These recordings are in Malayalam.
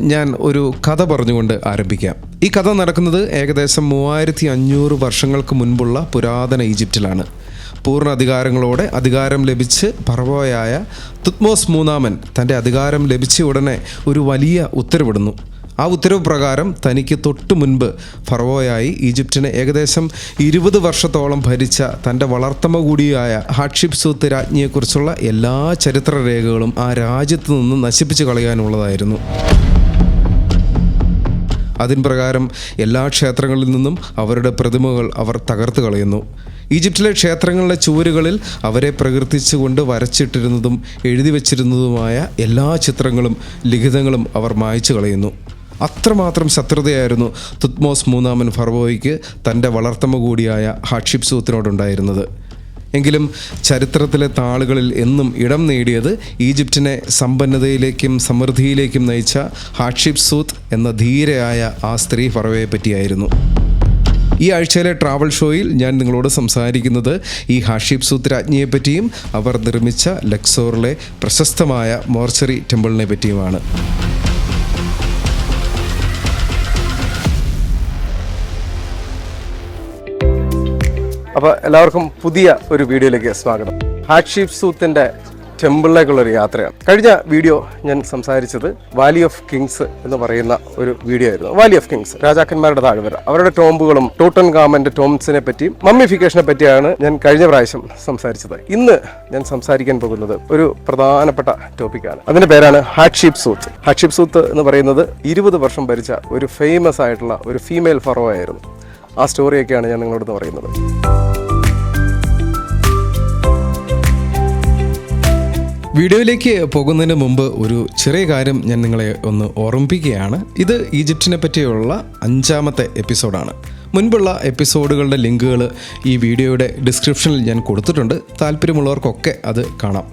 ഞാൻ ഒരു കഥ പറഞ്ഞുകൊണ്ട് ആരംഭിക്കാം. ഈ കഥ നടക്കുന്നത് ഏകദേശം മൂവായിരത്തി അഞ്ഞൂറ് വർഷങ്ങൾക്ക് മുൻപുള്ള പുരാതന ഈജിപ്റ്റിലാണ് പൂർണ അധികാരങ്ങളോടെ അധികാരം ലഭിച്ച് പറവോയായ തുത്മോസ് മൂന്നാമൻ തന്റെ അധികാരം ലഭിച്ച ഉടനെ ഒരു വലിയ ഉത്തരവിടുന്നു. ആ ഉത്തരവ് പ്രകാരം തനിക്ക് തൊട്ടു മുൻപ് ഫറവോയായി ഈജിപ്തിനെ ഏകദേശം ഇരുപത് വർഷത്തോളം ഭരിച്ച തന്റെ വളർത്തമ്മ കൂടിയായ ഹാഷിപ്സൂത്ത് രാജ്ഞിയെക്കുറിച്ചുള്ള എല്ലാ ചരിത്രരേഖകളും ആ രാജ്യത്ത് നിന്ന് നശിപ്പിച്ചു കളയാനുള്ളതായിരുന്നു. അതിൻ പ്രകാരം എല്ലാ ക്ഷേത്രങ്ങളിൽ നിന്നും അവരുടെ പ്രതിമകൾ അവർ തകർത്ത് കളയുന്നു. ഈജിപ്തിലെ ക്ഷേത്രങ്ങളിലെ ചുവരുകളിൽ അവരെ പ്രകീർത്തിച്ചുകൊണ്ട് വരച്ചിട്ടിരുന്നതും എഴുതി വച്ചിരുന്നതുമായ എല്ലാ ചിത്രങ്ങളും ലിഖിതങ്ങളും അവർ മായ്ച്ചു കളയുന്നു. അത്രമാത്രം ശത്രുതയായിരുന്നു തുത്മോസ് മൂന്നാമൻ ഫർവോയ്ക്ക് തന്റെ വളർത്തമ്മ കൂടിയായ ഹാഷിപ്സൂത്തിനോടുണ്ടായിരുന്നത് എങ്കിലും ചരിത്രത്തിലെ താളുകളിൽ എന്നും ഇടം നേടിയത് ഈജിപ്തിനെ സമ്പന്നതയിലേക്കും സമൃദ്ധിയിലേക്കും നയിച്ച ഹാഷിബ് സൂത്ത് എന്ന ധീരയായ ആ സ്ത്രീ ഫറവയെ പറ്റിയായിരുന്നു. ഈ ആഴ്ചയിലെ ട്രാവൽ ഷോയിൽ ഞാൻ നിങ്ങളോട് സംസാരിക്കുന്നത് ഈ ഹാഷിബ് സൂത്ത് രാജ്ഞിയെ പറ്റിയും അവർ നിർമ്മിച്ച ലക്സോറിലെ പ്രശസ്തമായ മോർച്ചറി ടെമ്പിളിനെ പറ്റിയുമാണ് അപ്പോൾ എല്ലാവർക്കും പുതിയ ഒരു വീഡിയോയിലേക്ക് സ്വാഗതം. ഹാക്ഷീപ് സൂത്തിന്റെ ടെമ്പിളിലേക്കുള്ള ഒരു യാത്രയാണ്. കഴിഞ്ഞ വീഡിയോ ഞാൻ സംസാരിച്ചത് വാലി ഓഫ് കിങ്സ് എന്ന് പറയുന്ന ഒരു വീഡിയോ ആയിരുന്നു. വാലി ഓഫ് കിങ്സ് രാജാക്കന്മാരുടെ താഴ്വര. അവരുടെ ടോംബുകളും ടോട്ടൻ ഗാമന്റെ ടോംസിനെ പറ്റിയും മമ്മിഫിക്കേഷനെ പറ്റിയാണ് ഞാൻ കഴിഞ്ഞ പ്രാവശ്യം സംസാരിച്ചത്. ഇന്ന് ഞാൻ സംസാരിക്കാൻ പോകുന്നത് ഒരു പ്രധാനപ്പെട്ട ടോപ്പിക്കാണ് അതിന്റെ പേരാണ് ഹാക്ഷീപ് സൂത്ത് ഹാക്ഷീപ് സൂത്ത് എന്ന് പറയുന്നത് ഇരുപത് വർഷം ഭരിച്ച ഒരു ഫേമസ് ആയിട്ടുള്ള ഒരു ഫീമെയിൽ ഫറോ ആയിരുന്നു. ആ സ്റ്റോറിയൊക്കെയാണ് ഞാൻ നിങ്ങളോട് പറയുന്നത്. വീഡിയോയിലേക്ക് പോകുന്നതിന് മുമ്പ് ഒരു ചെറിയ കാര്യം ഞാൻ നിങ്ങളെ ഒന്ന് ഓർമ്മിപ്പിക്കുകയാണ്. ഇത് ഈജിപ്റ്റിനെ പറ്റിയുള്ള അഞ്ചാമത്തെ എപ്പിസോഡാണ്. മുൻപുള്ള എപ്പിസോഡുകളുടെ ലിങ്കുകൾ ഈ വീഡിയോയുടെ ഡിസ്ക്രിപ്ഷനിൽ ഞാൻ കൊടുത്തിട്ടുണ്ട്. താല്പര്യമുള്ളവർക്കൊക്കെ അത് കാണാം.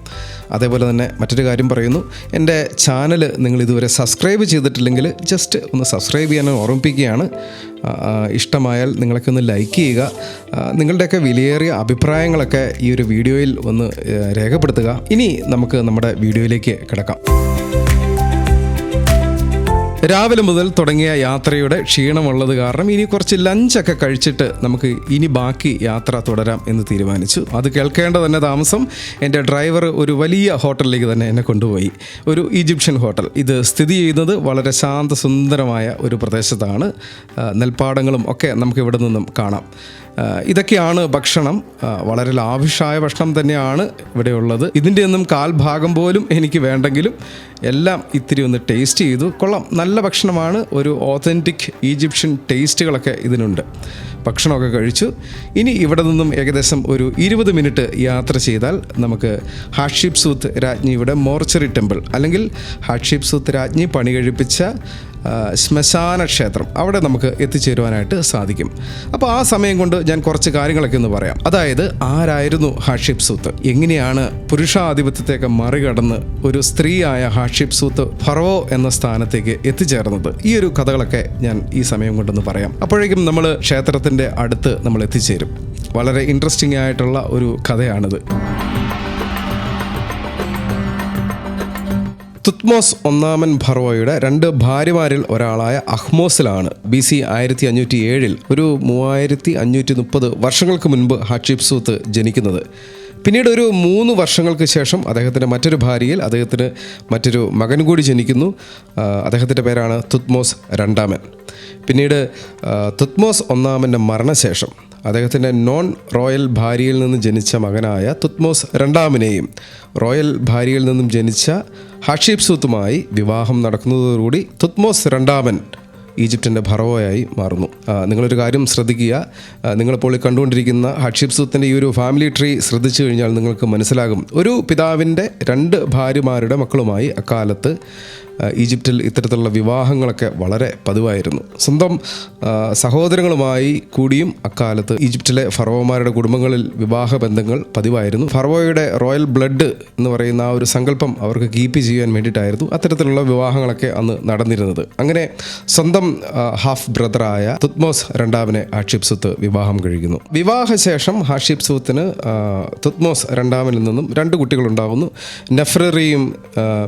അതേപോലെ തന്നെ മറ്റൊരു കാര്യം പറയുന്നു. എന്റെ ചാനൽ നിങ്ങൾ ഇതുവരെ സബ്സ്ക്രൈബ് ചെയ്തിട്ടില്ലെങ്കിൽ ജസ്റ്റ് ഒന്ന് സബ്സ്ക്രൈബ് ചെയ്യാൻ ഓർമ്മിപ്പിക്കുകയാണ്. ഇഷ്ടമായാൽ നിങ്ങളൊക്കെ ഒന്ന് ലൈക്ക് ചെയ്യുക. നിങ്ങളുടെയൊക്കെ വിലയേറിയ അഭിപ്രായങ്ങളൊക്കെ ഈ ഒരു വീഡിയോയിൽ ഒന്ന് രേഖപ്പെടുത്തുക. ഇനി നമുക്ക് നമ്മുടെ വീഡിയോയിലേക്ക് കിടക്കാം. രാവിലെ മുതൽ തുടങ്ങിയ യാത്രയുടെ ക്ഷീണമുള്ളത് കാരണം ഇനി കുറച്ച് ലഞ്ചൊക്കെ കഴിച്ചിട്ട് നമുക്ക് ഇനി ബാക്കി യാത്ര തുടരാം എന്ന് തീരുമാനിച്ചു. അത് കേൾക്കേണ്ട തന്നെ താമസം. എന്റെ ഡ്രൈവർ ഒരു വലിയ ഹോട്ടലിലേക്ക് തന്നെ എന്നെ കൊണ്ടുപോയി. ഒരു ഈജിപ്ഷ്യൻ ഹോട്ടൽ. ഇത് സ്ഥിതി ചെയ്യുന്നത് വളരെ ശാന്തസുന്ദരമായ ഒരു പ്രദേശത്താണ്. നെൽപ്പാടങ്ങളും ഒക്കെ നമുക്ക് ഇവിടെ നിന്നും കാണാം. ഇതൊക്കെയാണ് ഭക്ഷണം. വളരെ ലാവിഷായ ഭക്ഷണം തന്നെയാണ് ഇവിടെയുള്ളത്. ഇതിന്റെ ഒന്നും കാൽഭാഗം പോലും എനിക്ക് വേണ്ടെങ്കിലും എല്ലാം ഇത്തിരി ഒന്ന് ടേസ്റ്റ് ചെയ്തു കൊള്ളാം. നല്ല ഭക്ഷണമാണ്. ഒരു ഓതന്റിക് ഈജിപ്ഷ്യൻ ടേസ്റ്റുകളൊക്കെ ഇതിനുണ്ട്. ഭക്ഷണമൊക്കെ കഴിച്ചു. ഇനി ഇവിടെ നിന്നും ഏകദേശം ഒരു ഇരുപത് മിനിറ്റ് യാത്ര ചെയ്താൽ നമുക്ക് ഹാഷിബ് സൂത്ത് രാജ്ഞിയുടെ മോർച്ചറി ടെമ്പിൾ അല്ലെങ്കിൽ ഹാഷിബ് സൂത്ത് രാജ്ഞി പണി കഴിപ്പിച്ച ശ്മശാന ക്ഷേത്രം. അവിടെ നമുക്ക് എത്തിച്ചേരുവാനായിട്ട് സാധിക്കും. അപ്പോൾ ആ സമയം കൊണ്ട് ഞാൻ കുറച്ച് കാര്യങ്ങളൊക്കെ ഒന്ന് പറയാം. അതായത് ആരായിരുന്നു ഹാഷിപ് സൂത്ത്? എങ്ങനെയാണ് പുരുഷാധിപത്യത്തെയൊക്കെ മറികടന്ന് ഒരു സ്ത്രീയായ ഹാഷിപ് സൂത്ത് ഫറവോ എന്ന സ്ഥാനത്തേക്ക് എത്തിച്ചേർന്നത്? ഈ ഒരു കഥകളൊക്കെ ഞാൻ ഈ സമയം കൊണ്ടൊന്ന് പറയാം. അപ്പോഴേക്കും നമ്മൾ ക്ഷേത്രത്തിന്റെ അടുത്ത് നമ്മൾ എത്തിച്ചേരും വളരെ ഇൻട്രസ്റ്റിംഗ് ആയിട്ടുള്ള ഒരു കഥയാണിത്. തുത്മോസ് ഒന്നാമൻ ഭർവോയുടെ രണ്ട് ഭാര്യമാരിൽ ഒരാളായ അഹ്മോസിലാണ്. ബി സി ആയിരത്തി അഞ്ഞൂറ്റി ഏഴിൽ ഒരു മൂവായിരത്തി അഞ്ഞൂറ്റി മുപ്പത് വർഷങ്ങൾക്ക് മുൻപ് ഹഷിബ് സൂത്ത് ജനിക്കുന്നത്. പിന്നീട് ഒരു മൂന്ന് വർഷങ്ങൾക്ക് ശേഷം അദ്ദേഹത്തിന്റെ മറ്റൊരു ഭാര്യയിൽ അദ്ദേഹത്തിന് മറ്റൊരു മകൻ കൂടി ജനിക്കുന്നു. അദ്ദേഹത്തിന്റെ പേരാണ് തുത്മോസ് രണ്ടാമൻ. പിന്നീട് തുത്മോസ് ഒന്നാമന്റെ മരണശേഷം അദ്ദേഹത്തിന്റെ നോൺ റോയൽ ഭാര്യയിൽ നിന്ന് ജനിച്ച മകനായ തുത്മോസ് രണ്ടാമനെയും റോയൽ ഭാര്യയിൽ നിന്നും ജനിച്ച ഹഷീബ് സൂത്തുമായി വിവാഹം നടക്കുന്നതോടുകൂടി തുത്മോസ് രണ്ടാമൻ ഈജിപ്തിന്റെ ഭറവോയായി മാറുന്നു. നിങ്ങളൊരു കാര്യം ശ്രദ്ധിക്കുക. നിങ്ങളിപ്പോൾ കണ്ടുകൊണ്ടിരിക്കുന്ന ഹഷീബ് സൂത്തിന്റെ ഈ ഒരു ഫാമിലി ട്രീ ശ്രദ്ധിച്ചു കഴിഞ്ഞാൽ നിങ്ങൾക്ക് മനസ്സിലാകും. ഒരു പിതാവിന്റെ രണ്ട് ഭാര്യമാരുടെ മക്കളുമായി അക്കാലത്ത് ഈജിപ്തിൽ ഇത്തരത്തിലുള്ള വിവാഹങ്ങളൊക്കെ വളരെ പതിവായിരുന്നു. സ്വന്തം സഹോദരങ്ങളുമായി കൂടിയും അക്കാലത്ത് ഈജിപ്തിലെ ഫറവോമാരുടെ കുടുംബങ്ങളിൽ വിവാഹ ബന്ധങ്ങൾ പതിവായിരുന്നു. ഫറവോയുടെ റോയൽ ബ്ലഡ് എന്ന് പറയുന്ന ആ ഒരു സങ്കല്പം അവർക്ക് കീപ്പ് ചെയ്യാൻ വേണ്ടിയിട്ടായിരുന്നു അത്തരത്തിലുള്ള വിവാഹങ്ങളൊക്കെ അന്ന് നടന്നിരുന്നത്. അങ്ങനെ സ്വന്തം ഹാഫ് ബ്രദറായ തുത്മോസ് രണ്ടാമനെ ഹാഷിബ് സുത്ത് വിവാഹം കഴിക്കുന്നു. വിവാഹശേഷം ഹാഷിബ് സുത്തിന് തുത്മോസ് രണ്ടാമനിൽ നിന്നും രണ്ട് കുട്ടികളുണ്ടാകുന്നു നെഫ്രറിയും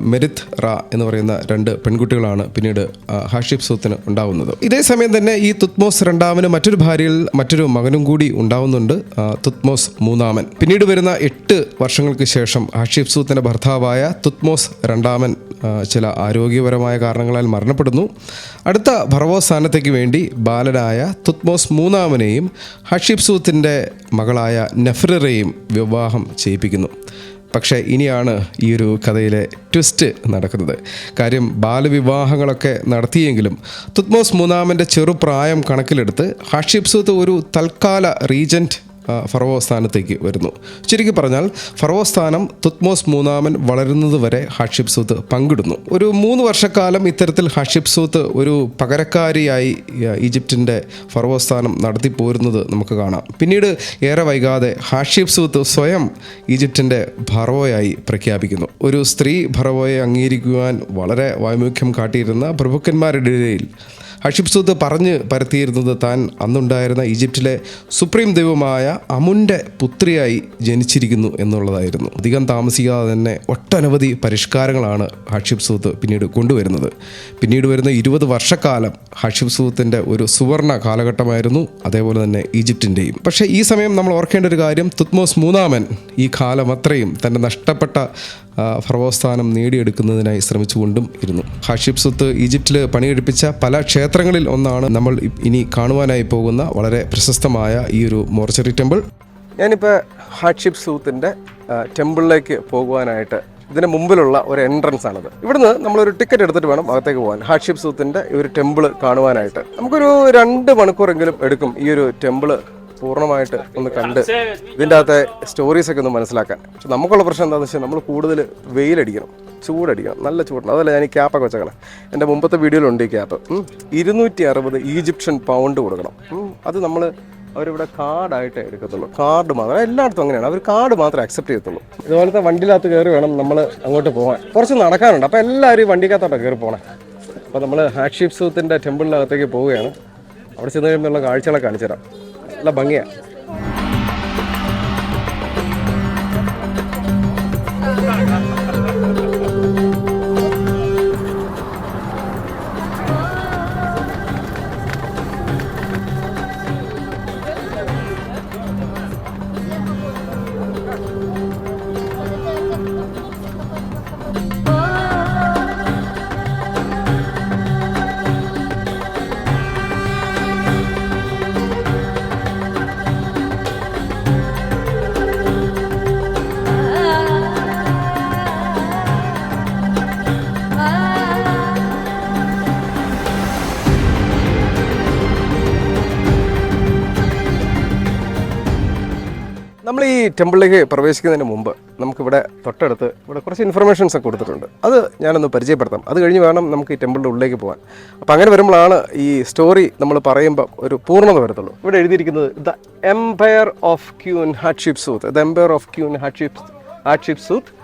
മെരിത് റ എന്ന് പറയുന്ന രണ്ട് പെൺകുട്ടികളാണ് പിന്നീട് ഹാഷിബ് സൂത്തിന് ഉണ്ടാവുന്നത്. ഇതേ സമയം തന്നെ ഈ തുത്മോസ് രണ്ടാമന് മറ്റൊരു ഭാര്യയിൽ മറ്റൊരു മകനും കൂടി ഉണ്ടാവുന്നുണ്ട് തുത്മോസ് മൂന്നാമൻ. പിന്നീട് വരുന്ന എട്ട് വർഷങ്ങൾക്ക് ശേഷം ഹാഷിബ് സൂത്തിന്റെ ഭർത്താവായ തുത്മോസ് രണ്ടാമൻ ചില ആരോഗ്യപരമായ കാരണങ്ങളാൽ മരണപ്പെടുന്നു. അടുത്ത ഭർവോസ്ഥാനത്തേക്ക് വേണ്ടി ബാലനായ തുത്മോസ് മൂന്നാമനെയും ഹഷിബ് സൂത്തിന്റെ മകളായ നഫ്രറേയും വിവാഹം ചെയ്യിപ്പിക്കുന്നു. പക്ഷേ ഇനിയാണ് ഈ ഒരു കഥയിലെ ട്വിസ്റ്റ് നടക്കുന്നത്. കാര്യം ബാലവിവാഹങ്ങളൊക്കെ നടത്തിയെങ്കിലും തുത്മോസ് മൂന്നാമന്റെ ചെറുപ്രായം കണക്കിലെടുത്ത് ഹാഷിബ് സൂത്ത് ഒരു തൽക്കാല റീജന്റ് ഫറവോ സ്ഥാനത്തേക്ക് വരുന്നു. ചുരുക്കി പറഞ്ഞാൽ ഫറവോ സ്ഥാനം തുത്മോസ് മൂന്നാമൻ വളരുന്നത് വരെ ഹാഷിബ് സൂത്ത് പങ്കിടുന്നു. ഒരു മൂന്ന് വർഷക്കാലം ഇത്തരത്തിൽ ഹാഷിബ് സൂത്ത് ഒരു പകരക്കാരിയായി ഈജിപ്തിന്റെ ഫറവോ സ്ഥാനം നടത്തിപ്പോരുന്നത് നമുക്ക് കാണാം. പിന്നീട് ഏറെ വൈകാതെ ഹാഷിബ് സൂത്ത് സ്വയം ഈജിപ്തിന്റെ ഭറവോയായി പ്രഖ്യാപിക്കുന്നു. ഒരു സ്ത്രീ ഭറവോയെ അംഗീകരിക്കുവാൻ വളരെ വൈമുഖ്യം കാട്ടിയിരുന്ന പ്രഭുക്കന്മാരുടെ ഇടയിൽ ഹഷിബ് സൂദ് പറഞ്ഞ് പരത്തിയിരുന്നത് താൻ അന്നുണ്ടായിരുന്ന ഈജിപ്തിലെ സുപ്രീം ദൈവമായ അമുന്റെ പുത്രിയായി ജനിച്ചിരിക്കുന്നു എന്നുള്ളതായിരുന്നു. അധികം താമസിക്കാതെ തന്നെ ഒട്ടനവധി പരിഷ്കാരങ്ങളാണ് ഹഷിബ് സൂത്ത് പിന്നീട് കൊണ്ടുവരുന്നത്. പിന്നീട് വരുന്ന ഇരുപത് വർഷക്കാലം ഹഷിബ് സൂത്തിന്റെ ഒരു സുവർണ കാലഘട്ടമായിരുന്നു അതേപോലെ തന്നെ ഈജിപ്തിന്റെയും പക്ഷേ ഈ സമയം നമ്മൾ ഓർക്കേണ്ട ഒരു കാര്യം തുത്മോസ് മൂന്നാമൻ ഈ കാലം അത്രയും തന്റെ നഷ്ടപ്പെട്ട ആ, ഫറവോസ്ഥാനം നേടിയെടുക്കുന്നതിനായി ശ്രമിച്ചുകൊണ്ടും ഇരുന്നു. ഹാഷിബ് സുത്ത് ഈജിപ്തിൽ പണിയെടുപ്പിച്ച പല ക്ഷേത്രങ്ങളിൽ ഒന്നാണ് നമ്മൾ ഇനി കാണുവാനായി പോകുന്ന വളരെ പ്രശസ്തമായ ഈ ഒരു മോർച്ചറി ടെമ്പിൾ. ഞാനിപ്പോൾ ഹാഷിബ് സൂത്തിന്റെ ടെമ്പിളിലേക്ക് പോകുവാനായിട്ട് ഇതിന് മുമ്പിലുള്ള ഒരു എൻട്രൻസ് ആണിത്. ഇവിടുന്ന് നമ്മളൊരു ടിക്കറ്റ് എടുത്തിട്ട് വേണം അകത്തേക്ക് പോകാൻ. ഹാഷിബ് സൂത്തിന്റെ ഈ ഒരു ടെമ്പിൾ കാണുവാനായിട്ട്. നമുക്കൊരു രണ്ട് മണിക്കൂറെങ്കിലും എടുക്കും ഈ ഒരു ടെമ്പിൾ പൂർണമായിട്ട് ഒന്ന് കണ്ട് ഇതിന്റെ അകത്തെ സ്റ്റോറീസ് ഒക്കെ ഒന്ന് മനസ്സിലാക്കാൻ. പക്ഷെ നമുക്കുള്ള പ്രശ്നം എന്താണെന്ന് വെച്ചാൽ നമ്മൾ കൂടുതൽ വെയിലടിക്കണം ചൂടടിക്കണം നല്ല ചൂട് അതല്ല ഞാൻ ഈ ക്യാപ്പൊക്കെ വെച്ചേക്കണം. എന്റെ മുമ്പത്തെ വീഡിയോയിലുണ്ട് ഈ ക്യാപ്പ് ഇരുന്നൂറ്റി അറുപത് ഈജിപ്ഷ്യൻ പൗണ്ട് കൊടുക്കണം. അത് നമ്മൾ അവരിവിടെ കാർഡായിട്ടേ എടുക്കത്തുള്ളൂ. കാർഡ് മാത്രം. എല്ലായിടത്തും അങ്ങനെയാണ്. അവർ കാർഡ് മാത്രമേ അക്സെപ്റ്റ് ചെയ്യത്തുള്ളൂ. ഇതുപോലത്തെ വണ്ടിയിലകത്ത് കയറി വേണം നമ്മൾ അങ്ങോട്ട് പോകാൻ. കുറച്ച് നടക്കാനുണ്ട്. അപ്പോൾ എല്ലാവരും ഈ വണ്ടിക്കകത്തോട്ടാണ് കയറി പോകണം അപ്പോൾ നമ്മൾ ഹാക്ഷിപ്സൂത്തിന്റെ ടെമ്പിളിനകത്തേക്ക് പോവുകയാണ്. അവിടെ ചെന്ന് കഴിയുമ്പോഴുള്ള കാഴ്ചകളൊക്കെ കാണിച്ചു തരാം നല്ല ഭംഗിയാണ് ടെമ്പിളിലേക്ക് പ്രവേശിക്കുന്നതിന് മുമ്പ് നമുക്കിവിടെ തൊട്ടടുത്ത് ഇവിടെ കുറച്ച് ഇൻഫർമേഷൻസ് ഒക്കെ കൊടുത്തിട്ടുണ്ട്. അത് ഞാനൊന്ന് പരിചയപ്പെടുത്താം. അത് കഴിഞ്ഞ് വേണം നമുക്ക് ഈ ടെമ്പിളിന്റെ ഉള്ളിലേക്ക് പോകാൻ. അപ്പോൾ അങ്ങനെ വരുമ്പോഴാണ് ഈ സ്റ്റോറി നമ്മൾ പറയുമ്പോൾ ഒരു പൂർണത വരത്തുള്ളൂ. ഇവിടെ എഴുതിയിരിക്കുന്നത് the empire of queen hardship south the empire of queen hardship hardship south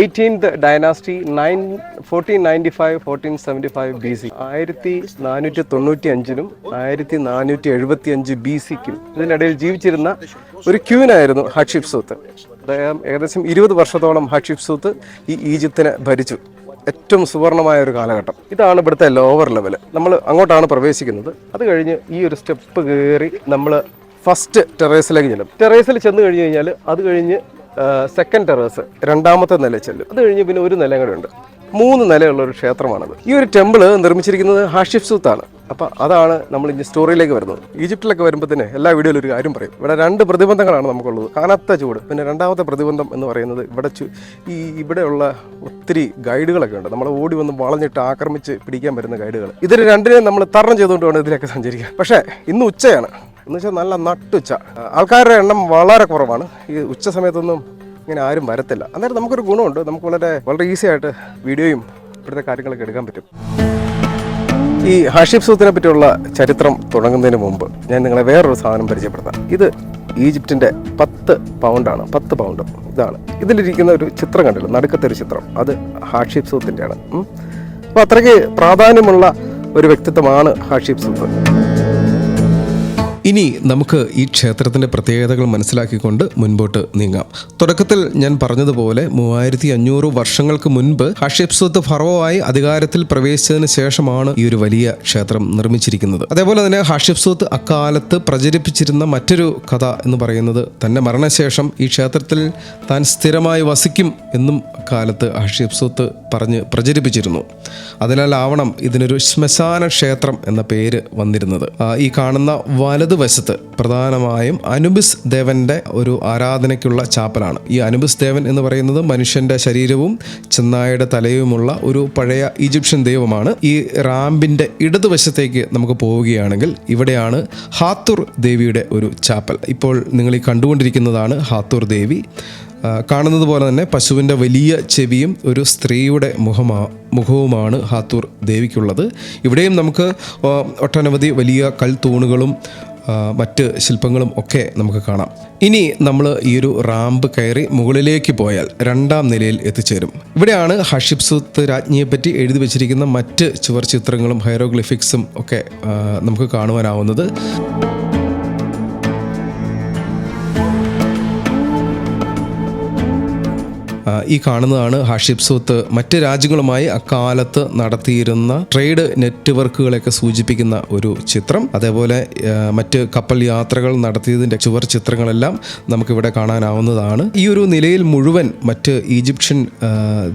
eighteenth dynasty nine fourteen ninety five fourteen seventy five B C ആയിരത്തി നാനൂറ്റി തൊണ്ണൂറ്റി അഞ്ചിനും ആയിരത്തി നാനൂറ്റി എഴുപത്തി അഞ്ച് ബി സിക്കും ഇതിനിടയിൽ ജീവിച്ചിരുന്ന ഒരു ക്യൂനായിരുന്നു ഹഷിബ് സൂത്ത്. അദ്ദേഹം ഏകദേശം ഇരുപത് വർഷത്തോളം ഹഷിബ് സൂത്ത് ഈ ഈജിപ്തിനെ ഭരിച്ചു. ഏറ്റവും സുവർണമായ ഒരു കാലഘട്ടം. ഇതാണ് ഇവിടുത്തെ ലോവർ ലെവൽ നമ്മൾ അങ്ങോട്ടാണ് പ്രവേശിക്കുന്നത്. അത് കഴിഞ്ഞ് ഈ ഒരു സ്റ്റെപ്പ് കയറി നമ്മൾ ഫസ്റ്റ് ടെറേസിലേക്ക് ചെല്ലും. ടെറേസിൽ ചെന്ന് കഴിഞ്ഞ് കഴിഞ്ഞാൽ അത് കഴിഞ്ഞ് സെക്കൻഡ് ടെറേസ് രണ്ടാമത്തെ നില ചെല്ലും. അത് കഴിഞ്ഞ് പിന്നെ ഒരു നിലയും കൂടെ ഉണ്ട്. മൂന്ന് നിലയുള്ള ഒരു ക്ഷേത്രമാണത്. ഈ ഒരു ടെമ്പിൾ നിർമ്മിച്ചിരിക്കുന്നത് ഹാഷിഫ് സൂത്താണ് അപ്പം അതാണ് നമ്മൾ ഇനി സ്റ്റോറിയിലേക്ക് വരുന്നത്. ഈജിപ്തിലൊക്കെ വരുമ്പോൾ തന്നെ എല്ലാ വീഡിയോയിലും ഒരു കാര്യം പറയും. ഇവിടെ രണ്ട് പ്രതിബന്ധങ്ങളാണ് നമുക്കുള്ളത്. കനത്ത ചൂട്. പിന്നെ രണ്ടാമത്തെ പ്രതിബന്ധം എന്ന് പറയുന്നത് ഇവിടെ ഈ ഇവിടെയുള്ള ഒത്തിരി ഗൈഡുകളൊക്കെ ഉണ്ട്. നമ്മൾ ഓടി വന്ന് വളഞ്ഞിട്ട് ആക്രമിച്ച് പിടിക്കാൻ വരുന്ന ഗൈഡുകൾ ഇതിന് രണ്ടിനെയും നമ്മൾ തരണം ചെയ്തുകൊണ്ട് വേണം ഇതിലൊക്കെ സഞ്ചരിക്കാൻ. പക്ഷേ ഇന്ന് ഉച്ചയാണ്. എന്ന് വെച്ചാൽ നല്ല നട്ടുച്ച. ആൾക്കാരുടെ എണ്ണം വളരെ കുറവാണ്. ഈ ഉച്ച സമയത്തൊന്നും ഇങ്ങനെ ആരും വരത്തില്ല. അന്നേരം നമുക്കൊരു ഗുണമുണ്ട്. നമുക്ക് വളരെ വളരെ ഈസി ആയിട്ട് വീഡിയോയും ഇവിടുത്തെ കാര്യങ്ങളൊക്കെ എടുക്കാൻ പറ്റും. ഈ ഹാഷിബ് സൂത്തിനെ പറ്റിയുള്ള ചരിത്രം തുടങ്ങുന്നതിന് മുമ്പ് ഞാൻ നിങ്ങളെ വേറൊരു സാധനം പരിചയപ്പെടുത്താം. ഇത് ഈജിപ്തിന്റെ പത്ത് പൗണ്ടാണ്. പത്ത് പൗണ്ട്. ഇതാണ്. ഇതിലിരിക്കുന്ന ഒരു ചിത്രം കണ്ടല്ലോ? നടുക്കത്തെ ഒരു ചിത്രം. അത് ഹാഷിബ് സൂത്തിന്റെയാണ് അപ്പോൾ അത്രയ്ക്ക് പ്രാധാന്യമുള്ള ഒരു വ്യക്തിത്വമാണ് ഹാഷിബ് സൂത്ത്. ഇനി നമുക്ക് ഈ ക്ഷേത്രത്തിന്റെ പ്രത്യേകതകൾ മനസ്സിലാക്കിക്കൊണ്ട് മുൻപോട്ട് നീങ്ങാം. തുടക്കത്തിൽ ഞാൻ പറഞ്ഞതുപോലെ മൂവായിരത്തി അഞ്ഞൂറ് വർഷങ്ങൾക്ക് മുൻപ് ഹഷിപ്സുത്ത് ഫറോവായി അധികാരത്തിൽ പ്രവേശിച്ചതിന് ശേഷമാണ് ഈ ഒരു വലിയ ക്ഷേത്രം നിർമ്മിച്ചിരിക്കുന്നത്. അതേപോലെ തന്നെ ഹഷിപ്സുത്ത് അക്കാലത്ത് പ്രചരിപ്പിച്ചിരുന്ന മറ്റൊരു കഥ എന്ന് പറയുന്നത് തന്റെ മരണശേഷം ഈ ക്ഷേത്രത്തിൽ താൻ സ്ഥിരമായി വസിക്കും എന്നും അക്കാലത്ത് ഹഷിപ്സുത്ത് പറഞ്ഞ് പ്രചരിപ്പിച്ചിരുന്നു. അതിനാലാവണം ഇതിനൊരു ശ്മശാന ക്ഷേത്രം എന്ന പേര് വന്നിരുന്നത്. ഈ കാണുന്ന വലതുവശത്ത് പ്രധാനമായും അനുബിസ് ദേവന്റെ ഒരു ആരാധനയ്ക്കുള്ള ചാപ്പലാണ്. ഈ അനുബിസ് ദേവൻ എന്ന് പറയുന്നത് മനുഷ്യന്റെ ശരീരവും ചെന്നായയുടെ തലയുമുള്ള ഒരു പഴയ ഈജിപ്ഷ്യൻ ദൈവമാണ്. ഈ റാമ്പിന്റെ ഇടതുവശത്തേക്ക് നമുക്ക് പോവുകയാണെങ്കിൽ ഇവിടെയാണ് ഹാത്തൂർ ദേവിയുടെ ഒരു ചാപ്പൽ. ഇപ്പോൾ നിങ്ങൾ ഈ കണ്ടുകൊണ്ടിരിക്കുന്നതാണ് ഹാത്തൂർ ദേവി. കാണുന്നത് പോലെ തന്നെ പശുവിന്റെ വലിയ ചെവിയും ഒരു സ്ത്രീയുടെ മുഖമാ മുഖവുമാണ് ഹാത്തൂർ ദേവിക്കുള്ളത്. ഇവിടെയും നമുക്ക് ഒട്ടനവധി വലിയ കൽത്തൂണുകളും തൂണുകളും മറ്റ് ശില്പങ്ങളും ഒക്കെ നമുക്ക് കാണാം. ഇനി നമ്മൾ ഈ ഒരു റാമ്പ് കയറി മുകളിലേക്ക് പോയാൽ രണ്ടാം നിലയിൽ എത്തിച്ചേരും. ഇവിടെയാണ് ഹഷിപ്സുത്ത് രാജ്ഞിയെപ്പറ്റി എഴുതി വച്ചിരിക്കുന്ന മറ്റ് ചുവർ ചിത്രങ്ങളും ഹൈറോഗ്ലിഫിക്സും ഒക്കെ നമുക്ക് കാണുവാനാവുന്നത്. ഈ കാണുന്നതാണ് ഹാഷിപ്സൂത്ത് മറ്റ് രാജ്യങ്ങളുമായി അക്കാലത്ത് നടത്തിയിരുന്ന ട്രേഡ് നെറ്റ്വർക്കുകളെയൊക്കെ സൂചിപ്പിക്കുന്ന ഒരു ചിത്രം. അതേപോലെ മറ്റ് കപ്പൽ യാത്രകൾ നടത്തിയതിന്റെ ചുവർ ചിത്രങ്ങളെല്ലാം നമുക്കിവിടെ കാണാനാവുന്നതാണ്. ഈ ഒരു നിലയിൽ മുഴുവൻ മറ്റ് ഈജിപ്ഷ്യൻ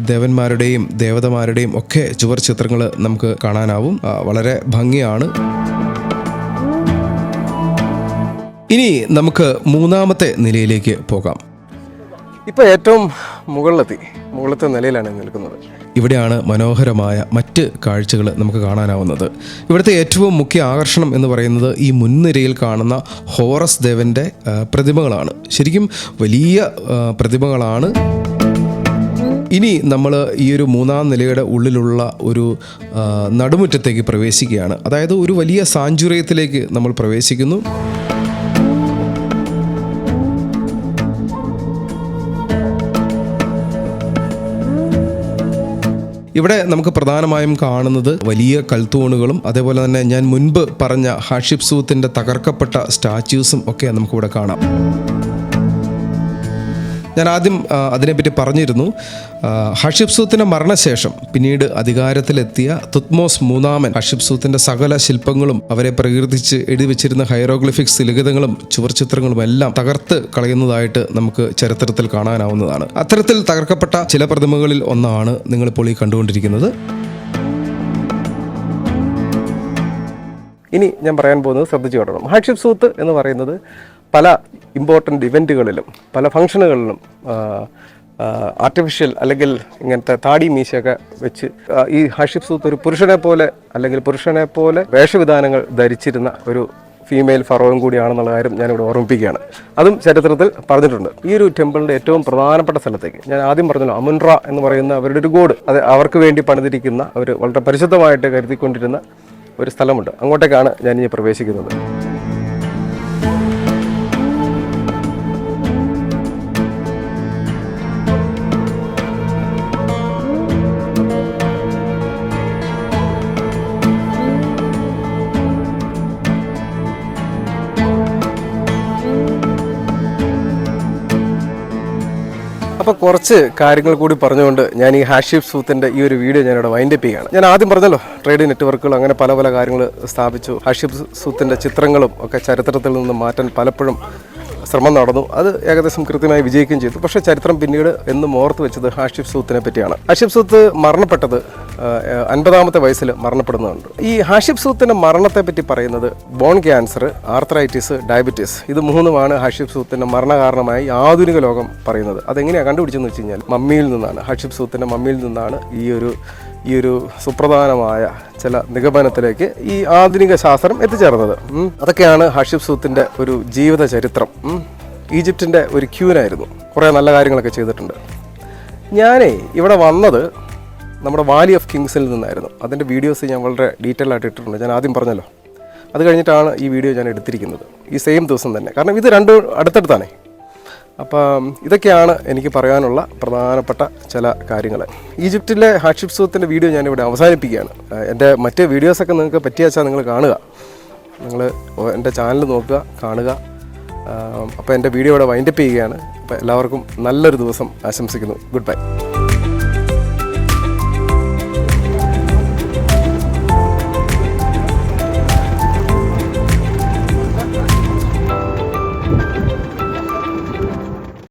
ദേവന്മാരുടെയും ദേവതമാരുടെയും ഒക്കെ ചുവർ ചിത്രങ്ങൾ നമുക്ക് കാണാനാവും. വളരെ ഭംഗിയാണ്. ഇനി നമുക്ക് മൂന്നാമത്തെ നിലയിലേക്ക് പോകാം. ഇപ്പോൾ ഏറ്റവും മുകളിലെത്തി മുകളിലത്തെ നിലയിലാണ് നിൽക്കുന്നത്. ഇവിടെയാണ് മനോഹരമായ മറ്റ് കാഴ്ചകൾ നമുക്ക് കാണാനാവുന്നത്. ഇവിടുത്തെ ഏറ്റവും മുഖ്യ ആകർഷണം എന്ന് പറയുന്നത് ഈ മുൻനിരയിൽ കാണുന്ന ഹോറസ് ദേവന്റെ പ്രതിമകളാണ്. ശരിക്കും വലിയ പ്രതിമകളാണ്. ഇനി നമ്മൾ ഈ ഒരു മൂന്നാം നിലയുടെ ഉള്ളിലുള്ള ഒരു നടുമുറ്റത്തേക്ക് പ്രവേശിക്കുകയാണ്. അതായത് ഒരു വലിയ സാഞ്ചുറിയത്തിലേക്ക് നമ്മൾ പ്രവേശിക്കുന്നു. ഇവിടെ നമുക്ക് പ്രധാനമായും കാണുന്നത് വലിയ കൽത്തൂണുകളും അതേപോലെ തന്നെ ഞാൻ മുൻപ് പറഞ്ഞ ഹാഷിബ് സൂത്തിന്റെ തകർക്കപ്പെട്ട സ്റ്റാച്യൂസും ഒക്കെ നമുക്കിവിടെ കാണാം. ഞാൻ ആദ്യം അതിനെപ്പറ്റി പറഞ്ഞിരുന്നു. ഹഷിബ്സൂത്തിന്റെ ഹഷിബ് സൂത്തിന്റെ മരണശേഷം പിന്നീട് അധികാരത്തിലെത്തിയ തുത്മോസ് മൂന്നാമൻ ഹഷിബ് സൂത്തിന്റെ സകല ശില്പങ്ങളും അവരെ പ്രകീർത്തിച്ച് എഴുതി വെച്ചിരുന്ന ഹൈറോഗ്ലിഫിക്സ് ലിഖിതങ്ങളും ചുവർചിത്രങ്ങളും എല്ലാം തകർത്ത് കളയുന്നതായിട്ട് നമുക്ക് ചരിത്രത്തിൽ കാണാനാവുന്നതാണ്. അത്തരത്തിൽ തകർക്കപ്പെട്ട ചില പ്രതിമകളിൽ ഒന്നാണ് നിങ്ങളിപ്പോൾ ഈ കണ്ടുകൊണ്ടിരിക്കുന്നത്. ഇനി ഞാൻ പറയാൻ പോകുന്നത് ശ്രദ്ധിച്ചു കേട്ടണം. ഹാഷിബ് സൂത്ത് എന്ന് പറയുന്നത് പല ഇമ്പോർട്ടന്റ് ഇവന്റുകളിലും പല ഫങ്ഷനുകളിലും ആർട്ടിഫിഷ്യൽ അല്ലെങ്കിൽ ഇങ്ങനത്തെ താടി മീശയൊക്കെ വെച്ച് ഈ ഹാഷിബ് സൂത്ത് ഒരു പുരുഷനെ പോലെ അല്ലെങ്കിൽ പുരുഷനെ പോലെ വേഷവിധാനങ്ങൾ ധരിച്ചിരുന്ന ഒരു ഫീമെയിൽ ഫറോയും കൂടിയാണെന്നുള്ള കാര്യം ഞാനിവിടെ ഓർമ്മിപ്പിക്കുകയാണ്. അതും ചരിത്രത്തിൽ പറഞ്ഞിട്ടുണ്ട്. ഈ ഒരു ടെമ്പിളിന്റെ ഏറ്റവും പ്രധാനപ്പെട്ട സ്ഥലത്തേക്ക് ഞാൻ ആദ്യം പറഞ്ഞല്ലോ അമുൻറ എന്ന് പറയുന്ന അവരുടെ ഒരു ഗോഡ് അത് അവർക്ക് വേണ്ടി പണിതിരിക്കുന്ന ഒരു വളരെ പരിശുദ്ധമായിട്ട് കരുതിക്കൊണ്ടിരുന്ന ഒരു സ്ഥലമുണ്ട്. അങ്ങോട്ടേക്കാണ് ഞാൻ ഇനി പ്രവേശിക്കുന്നത്. അപ്പോൾ കുറച്ച് കാര്യങ്ങൾ കൂടി പറഞ്ഞുകൊണ്ട് ഞാൻ ഈ ഹാഷിഫ് സൂത്തിന്റെ ഈ ഒരു വീഡിയോ ഞാനിവിടെ വൈൻഡപ്പ് ചെയ്യുകയാണ്. ഞാൻ ആദ്യം പറഞ്ഞല്ലോ ട്രേഡ് നെറ്റ്വർക്കുകൾ അങ്ങനെ പല പല കാര്യങ്ങൾ സ്ഥാപിച്ചു. ഹാഷിഫ് സൂത്തിന്റെ ചിത്രങ്ങളും ഒക്കെ ചരിത്രത്തിൽ നിന്ന് മാറ്റാൻ പലപ്പോഴും ശ്രമം നടന്നു. അത് ഏകദേശം കൃത്യമായി വിജയിക്കുകയും ചെയ്തു. പക്ഷേ ചരിത്രം പിന്നീട് എന്നും ഓർത്ത് വെച്ചത് ഹാഷിഫ് സൂത്തിനെ പറ്റിയാണ്. ഹാഷിഫ് സൂത്ത് മരണപ്പെട്ടത് അൻപതാമത്തെ വയസ്സിൽ മരണപ്പെടുന്നുണ്ട്. ഈ ഹാഷിഫ് സൂത്തിന്റെ മരണത്തെ പറ്റി പറയുന്നത് ബോൺ ക്യാൻസർ ആർത്രൈറ്റിസ് ഡയബറ്റീസ് ഇത് മൂന്നുമാണ് ഹാഷിഫ് സൂത്തിന്റെ മരണകാരണമായി ആധുനിക ലോകം പറയുന്നത്. അതെങ്ങനെയാണ് കണ്ടുപിടിച്ചെന്ന് വെച്ച് കഴിഞ്ഞാൽ മമ്മിയിൽ നിന്നാണ്. ഹാഷിഫ് സൂത്തിന്റെ മമ്മിയിൽ നിന്നാണ് ഈ ഒരു ഈ ഒരു സുപ്രധാനമായ ചില നിഗമനത്തിലേക്ക് ഈ ആധുനിക ശാസ്ത്രം എത്തിച്ചേർന്നത്. അതൊക്കെയാണ് ഹഷിബ് സൂത്തിന്റെ ഒരു ജീവിത ചരിത്രം. ഈജിപ്തിന്റെ ഒരു ക്യൂനായിരുന്നു. കുറേ നല്ല കാര്യങ്ങളൊക്കെ ചെയ്തിട്ടുണ്ട്. ഞാനേ ഇവിടെ വന്നത് നമ്മുടെ വാലി ഓഫ് കിങ്സിൽ നിന്നായിരുന്നു. അതിന്റെ വീഡിയോസ് ഞാൻ വളരെ ഡീറ്റെയിൽ ആയിട്ട് ഇട്ടിട്ടുണ്ട്. ഞാൻ ആദ്യം പറഞ്ഞല്ലോ. അത് കഴിഞ്ഞിട്ടാണ് ഈ വീഡിയോ ഞാൻ എടുത്തിരിക്കുന്നത്. ഈ സെയിം ദിവസം തന്നെ. കാരണം ഇത് രണ്ടും അടുത്തടുത്താണേ. അപ്പം ഇതൊക്കെയാണ് എനിക്ക് പറയാനുള്ള പ്രധാനപ്പെട്ട ചില കാര്യങ്ങൾ. ഈജിപ്തിലെ ഹാഷിപ് സൂത്തിന്റെ വീഡിയോ ഞാനിവിടെ അവസാനിപ്പിക്കുകയാണ്. എന്റെ മറ്റ് വീഡിയോസൊക്കെ നിങ്ങൾക്ക് പറ്റിയ വെച്ചാൽ നിങ്ങൾ കാണുക. നിങ്ങൾ എന്റെ ചാനൽ നോക്കുക കാണുക. അപ്പോൾ എന്റെ വീഡിയോ ഇവിടെ വൈൻഡപ്പ് ചെയ്യുകയാണ്. അപ്പോൾ എല്ലാവർക്കും നല്ലൊരു ദിവസം ആശംസിക്കുന്നു. Good bye